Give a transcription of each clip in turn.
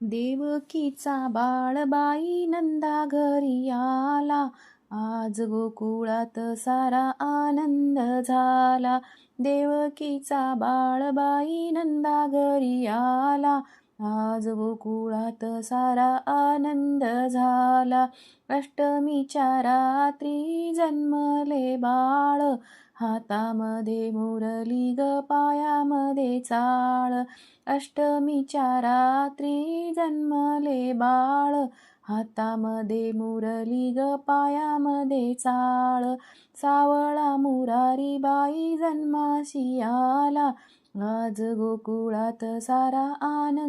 देवकीचा बाळबाई नंदा घरी आला. आज गोकुळात सारा आनंद झाला. देवकीचा बाळबाई नंदा घरी आला. आज गोकुळात सारा आनंद झाला. अष्टमीच्या रात्री जन्मले बाळ. हातामध्ये मुरली ग पायामध्ये चाळ. अष्टमीच्या रात्री जन्मले बाळ. हातामध्ये मुरली ग पायामध्ये चाळ. सावळा मुरारी बाई जन्माशी आला. आज गोकुळात सारा आनंद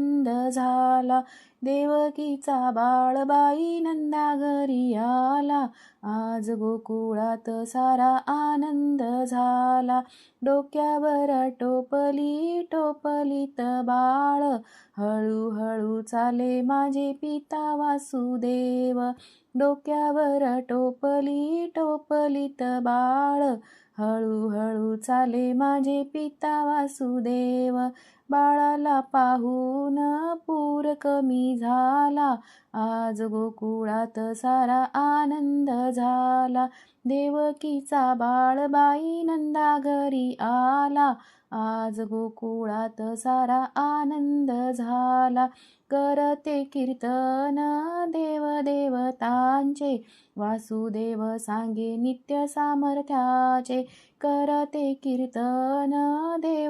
आला. देवकीचा बाळबाई नंदा घरी आला आज गोकुळात सारा आनंद झाला. डोक्यावर टोपली टोपलीत बाळ. हळूहळू चाले माझे पिता वासुदेव. डोक्यावर टोपली टोपलीत बाळ. हळूहळू चाले माझे पिता वासुदेव. बाळाला पाहून कमी झाला. आज गोकुळात सारा आनंद झाला. देवकीचा बाळबाई नंदा घरी आला. आज गोकुळात सारा आनंद झाला. करते कीर्तन देवदेवतांचे. वासुदेव सांगे नित्य सामर्थ्याचे. करते कीर्तन देव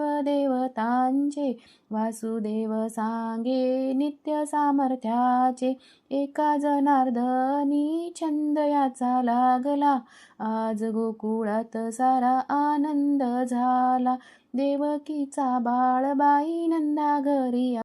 सर्वांचे वासुदेव सांगे नित्य सामर्थ्याचे. एका जनार्दनी छंद याचा लागला. आज गोकुळात सारा आनंद झाला. देवकीचा बाळबाई नंदा घरी